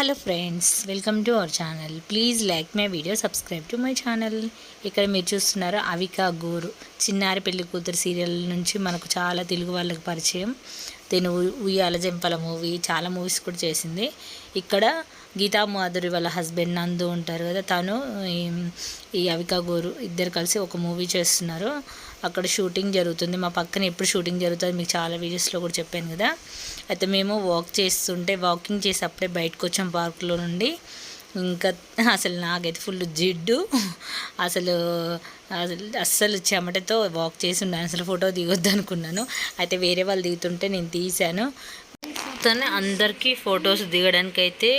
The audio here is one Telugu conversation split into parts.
Hello friends welcome to our channel please like my video subscribe to my channel ఇక్కడ మీరు చూస్తున్నారు అవికా గోరు. చిన్నారి పెళ్ళి కూతురు సీరియల్ నుంచి మనకు చాలా తెలుగు వాళ్ళకి పరిచయం. తిను ఉయ్యాల జంపల మూవీ చాలా మూవీస్ కూడా చేసింది. ఇక్కడ గీతా మాధురి వాళ్ళ హస్బెండ్ నందు ఉంటారు కదా తను ఈ- ఈ అవికా గోరు ఇద్దరు కలిసి ఒక మూవీ చేస్తున్నారు. అక్కడ షూటింగ్ జరుగుతుంది. మా పక్కన ఎప్పుడు షూటింగ్ జరుగుతుంది మీకు చాలా వీడియోస్లో కూడా చెప్పాను కదా. అయితే మేము వాక్ చేస్తుంటే వాకింగ్ చేసి అప్పుడే బయటకు వచ్చాం పార్కులో నుండి. ఇంకా అసలు నాకైతే ఫుల్ జిడ్డు. అసలు అసలు అస్సలు చెమటతో వాక్ చేసి ఉన్నాను అసలు ఫోటో దిగొద్దు అనుకున్నాను. అయితే వేరే వాళ్ళు దిగుతుంటే నేను తీశాను. తను అందరికీ ఫొటోస్ దిగడానికి అయితే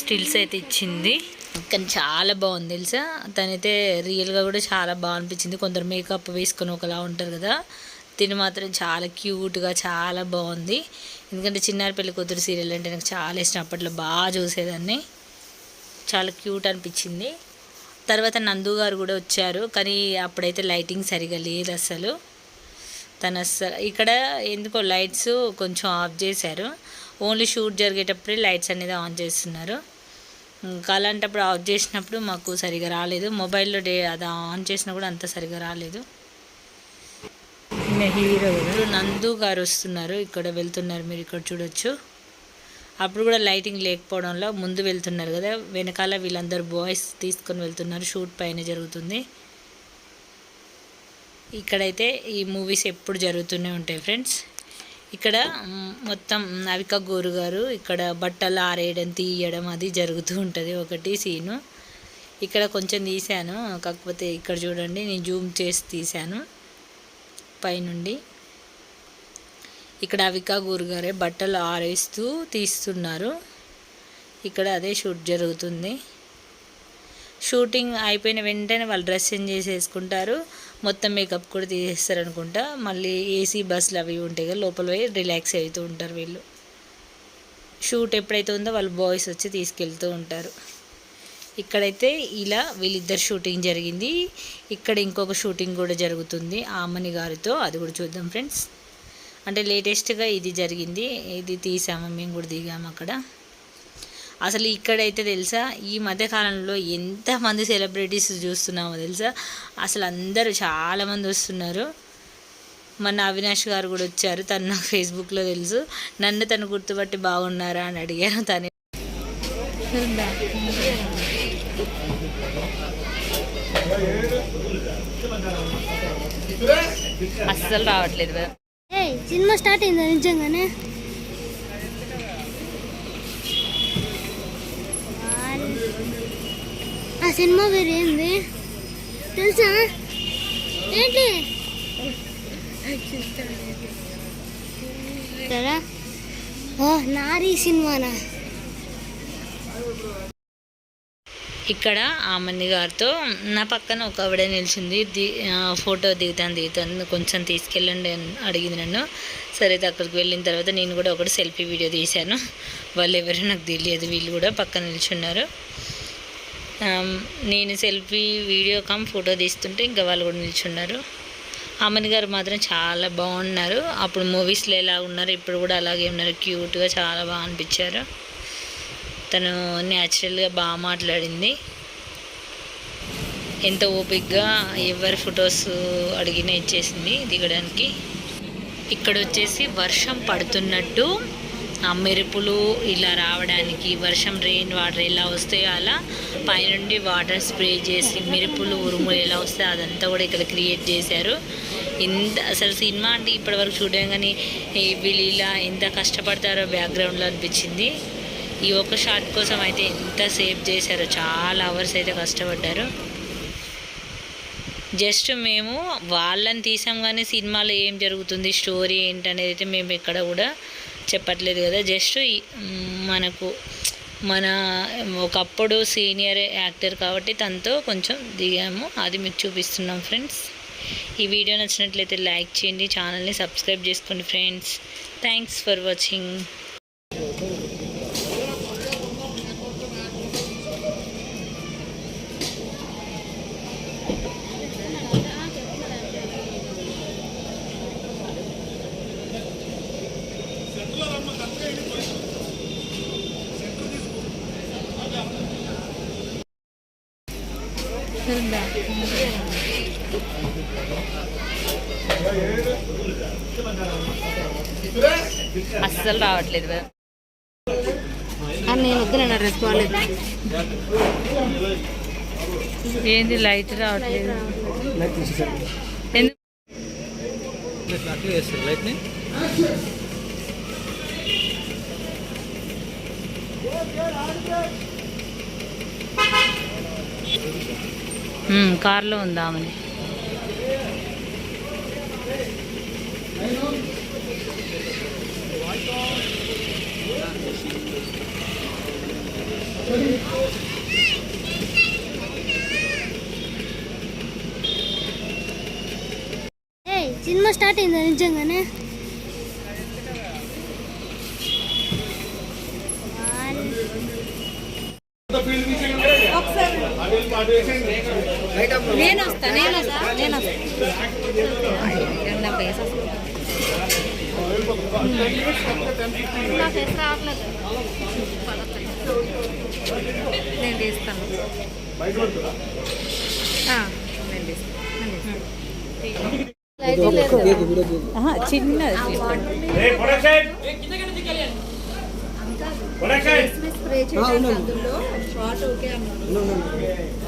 స్టిల్స్ అయితే ఇచ్చింది. కానీ చాలా బాగుంది తెలుసా? తనైతే రియల్గా కూడా చాలా బాగా అనిపించింది. కొందరు మేకప్ వేసుకొని ఒకలా ఉంటారు కదా? తిని మాత్రం చాలా క్యూట్గా చాలా బాగుంది. ఎందుకంటే చిన్నారి పెళ్ళి కూతురు సీరియల్ అంటే నాకు చాలా ఇష్టం. అప్పట్లో బాగా చూసేదాన్ని. చాలా క్యూట్ అనిపించింది. తర్వాత నందు గారు కూడా వచ్చారు. కానీ అప్పుడైతే లైటింగ్ సరిగా లేదు అసలు. తను అస్సలు ఇక్కడ ఎందుకో లైట్స్ కొంచెం ఆఫ్ చేశారు. ఓన్లీ షూట్ జరిగేటప్పుడే లైట్స్ అనేది ఆన్ చేస్తున్నారు. ఇంకా అలాంటప్పుడు ఆఫ్ చేసినప్పుడు మాకు సరిగా రాలేదు. మొబైల్లో డే అది ఆన్ చేసినా కూడా అంత సరిగా రాలేదు. హీరో నందు గారు వస్తున్నారు. ఇక్కడ వెళ్తున్నారు. మీరు ఇక్కడ చూడొచ్చు. అప్పుడు కూడా లైటింగ్ లేకపోవడంలో ముందు వెళ్తున్నారు కదా. వెనకాల వీళ్ళందరూ బాయ్స్ తీసుకొని వెళ్తున్నారు. షూట్ పైన జరుగుతుంది. ఇక్కడైతే ఈ మూవీస్ ఎప్పుడు జరుగుతూనే ఉంటాయి ఫ్రెండ్స్. ఇక్కడ మొత్తం అవిక గోరు గారు ఇక్కడ బట్టలు ఆరేయడం తీయడం అది జరుగుతూ ఉంటుంది ఒకటి సీను. ఇక్కడ కొంచెం తీశాను కాకపోతే ఇక్కడ చూడండి నేను జూమ్ చేసి తీశాను పైనుండి. ఇక్కడ అవికా గారే బట్టలు ఆరేస్తూ తీస్తున్నారు. ఇక్కడ అదే షూట్ జరుగుతుంది. షూటింగ్ అయిపోయిన వెంటనే వాళ్ళు డ్రెస్ చేంజ్ చేసేసుకుంటారు. మొత్తం మేకప్ కూడా తీసేస్తారు అనుకుంటా మళ్ళీ ఏసీ బస్సులు అవి ఉంటాయి కదా లోపల పోయి రిలాక్స్ అవుతూ ఉంటారు వీళ్ళు. షూట్ ఎప్పుడైతే ఉందో వాళ్ళు బాయ్స్ వచ్చి తీసుకెళ్తూ ఉంటారు. ఇక్కడైతే ఇలా వీళ్ళిద్దరు షూటింగ్ జరిగింది. ఇక్కడ ఇంకొక షూటింగ్ కూడా జరుగుతుంది ఆమని గారితో. అది కూడా చూద్దాం ఫ్రెండ్స్ అంటే లేటెస్ట్గా ఇది జరిగింది. ఇది తీసాము మేము కూడా దిగాము అక్కడ. అసలు ఇక్కడైతే తెలుసా ఈ మధ్య కాలంలో ఎంతమంది సెలబ్రిటీస్ చూస్తున్నామో తెలుసా? అసలు అందరూ చాలామంది వస్తున్నారు. మన అవినాష్ గారు కూడా వచ్చారు తను నాకు ఫేస్బుక్లో తెలుసు. నన్ను తను గుర్తుపట్టి బాగున్నారా అని అడిగాను తను. అస్సలు రావట్లేదు ఏయ్ సినిమా స్టార్ట్ అయిందా నిజంగానే? ఆ సినిమా పేరు ఏంది? తెలుసా? ఏంటి? ఓ నారీ సినిమానా? ఇక్కడ ఆమంది గారితో నా పక్కన ఒక ఆవిడ నిలిచింది. ది ఫోటో దిగుతాను దిగుతాను కొంచెం తీసుకెళ్ళండి అడిగింది నన్ను. సరే అక్కడికి వెళ్ళిన తర్వాత నేను కూడా ఒకటి సెల్ఫీ వీడియో తీశాను. వాళ్ళు ఎవరో నాకు తెలియదు. వీళ్ళు కూడా పక్కన నిల్చున్నారు. నేను సెల్ఫీ వీడియో కమ్ ఫోటో తీస్తుంటే ఇంకా వాళ్ళు కూడా నిల్చున్నారు. అమ్మని గారు మాత్రం చాలా బాగున్నారు. అప్పుడు మూవీస్లో ఎలా ఉన్నారు ఇప్పుడు కూడా అలాగే ఉన్నారు. క్యూట్గా చాలా బాగా అనిపించారు. తను న్యాచురల్గా బాగా మాట్లాడింది. ఎంత ఓపిక్గా ఎవరి ఫొటోస్ అడిగినా ఇచ్చేసింది దిగడానికి. ఇక్కడ వచ్చేసి వర్షం పడుతున్నట్టు మెరుపులు ఇలా రావడానికి వర్షం రెయిన్ వాటర్ ఎలా వస్తాయో అలా పైనుండి వాటర్ స్ప్రే చేసి మెరుపులు ఉరుములు ఎలా వస్తే అదంతా కూడా ఇక్కడ క్రియేట్ చేశారు. ఇంత అసలు సినిమా అంటే ఇప్పటివరకు చూడడం కానీ వీళ్ళు ఇలా ఎంత కష్టపడతారో బ్యాక్గ్రౌండ్లో అనిపించింది. ఈ ఒక్క షాట్ కోసం అయితే ఎంత సేవ్ చేశారో చాలా అవర్స్ అయితే కష్టపడ్డారు. జస్ట్ మేము వాళ్ళని తీసాం కానీ సినిమాలో ఏం జరుగుతుంది స్టోరీ ఏంటనేది అయితే మేము ఎక్కడ కూడా చెప్పట్లేదు కదా. జస్ట్ ఈ- మనకు మన ఒకప్పుడు సీనియర్ యాక్టర్ కాబట్టి తనతో కొంచెం దిగాము. అది మీకు చూపిస్తున్నాం ఫ్రెండ్స్. ఈ వీడియో నచ్చినట్లయితే లైక్ చేయండి ఛానల్ని సబ్స్క్రైబ్ చేసుకోండి ఫ్రెండ్స్. Thanks for watching. అస్సలు రావట్లేదు. అని నేను వద్దులేనా డ్రెస్ ఏంది లైట్ రావట్లేదు. ఎందుకు? లైట్ని. కార్లో ఉందామని సినిమా స్టార్ట్ అయిందా నిజంగానే? నేను వస్తా నేను వస్తా నేను వస్తా బేస్ నేను తీస్తాను. ఆ, నేను తీస్తాను No, no, no.